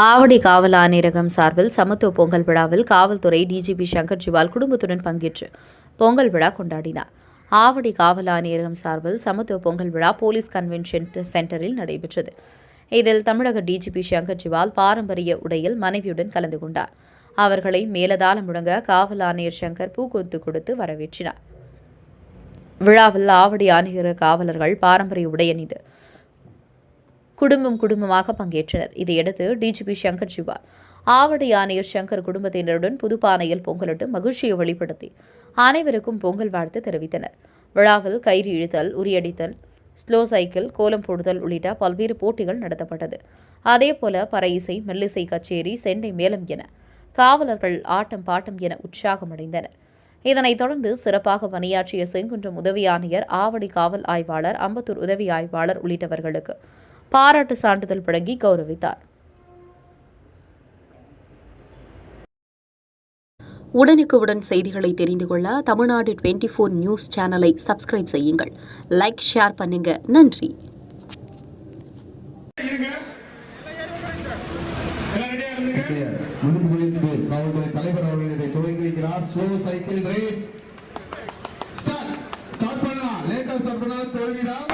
ஆவடி காவல் ஆணையரகம் சார்பில் சமத்துவ பொங்கல் விழாவில் காவல்துறை டிஜிபி சங்கர் ஜிவால் குடும்பத்துடன் பங்கேற்று பொங்கல் விழா கொண்டாடினார். ஆவடி காவல் ஆணையரகம் சார்பில் சமத்துவ பொங்கல் விழா போலீஸ் கன்வென்ஷன் சென்டரில் நடைபெற்றது. இதில் தமிழக டிஜிபி சங்கர் ஜிவால் பாரம்பரிய உடையில் மனைவியுடன் கலந்து கொண்டார். அவர்களை மேலதாளம் முழங்க காவல் ஆணையர் சங்கர் பூக்கொத்து கொடுத்து வரவேற்றினார். விழாவில் ஆவடி ஆணையர காவலர்கள் பாரம்பரிய உடை அணிந்து குடும்பம் குடும்பமாக பங்கேற்றனர். இதையடுத்து டிஜிபி சங்கர் சிவா ஆவடி ஆணையர் சங்கர் குடும்பத்தினருடன் புதுப்பானையில் பொங்கலிட்டு மகிழ்ச்சியை வெளிப்படுத்தி அனைவருக்கும் பொங்கல் வாழ்த்து தெரிவித்தனர். விழாவில் கயிறு இழுத்தல் உரியடித்தல் ஸ்லோ சைக்கிள் கோலம் போடுதல் உள்ளிட்ட பல்வேறு போட்டிகள் நடத்தப்பட்டது. அதேபோல பறை இசை மெல்லிசை கச்சேரி செண்டை மேளம் என காவலர்கள் ஆட்டம் பாட்டம் என உற்சாகமடைந்தனர். இதனைத் தொடர்ந்து சிறப்பாக பணியாற்றிய செங்குன்றம் உதவி ஆணையர் ஆவடி காவல் ஆய்வாளர் அம்பத்தூர் உதவி ஆய்வாளர் உள்ளிட்டவர்களுக்கு பாராட்டு சான்றிதழ் வழங்கி கௌரவித்தார். உடனுக்குடன் செய்திகளை தெரிந்து கொள்ள தமிழ்நாடு டுவெண்ட்டி ஃபோர் நியூஸ் சேனலை சப்ஸ்கிரைப் செய்யுங்கள். லைக் ஷேர் பண்ணுங்க. நன்றி. நம்முடைய விடுப்பு குறித்து காவல்துறை தலைவர் அவர்கள் இதை துவங்கி வைக்கிறார் slow cycle race start start பண்ணலாம். லேட்டா ஸ்டார்ட் பண்ணா தோல்விதான்